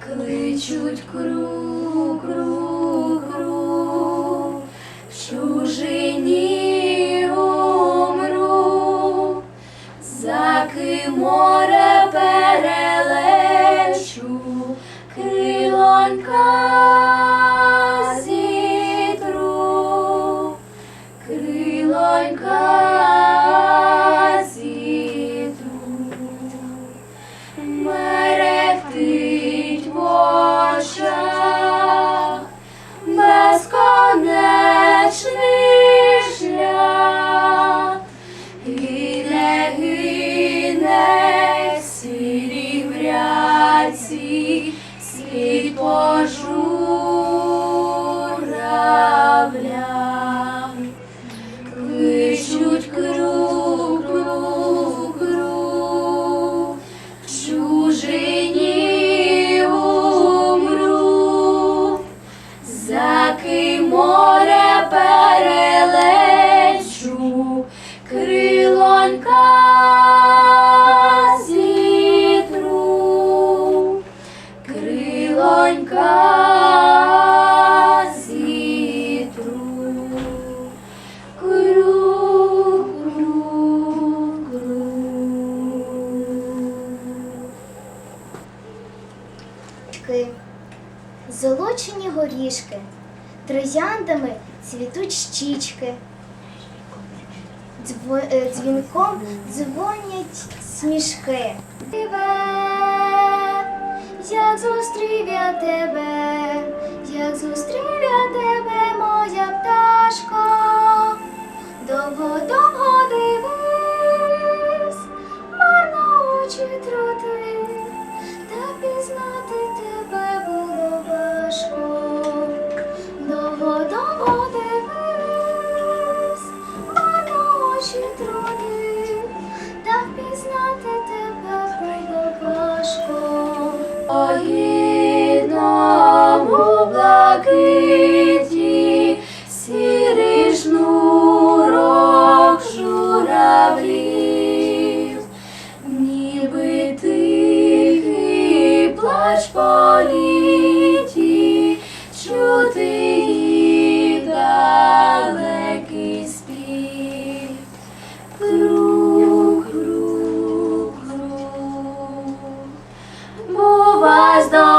кличуть круг, в чужині умру, за ким гряці, світ по Ки, Золочені горішки, трояндами цвітуть щічки. Дво- е, Дзвінком дзвонять смішки. Як зустрів я тебе, як зустрів Огідному блакиті сірий жнурок журавлів, ніби тихий плач по. as though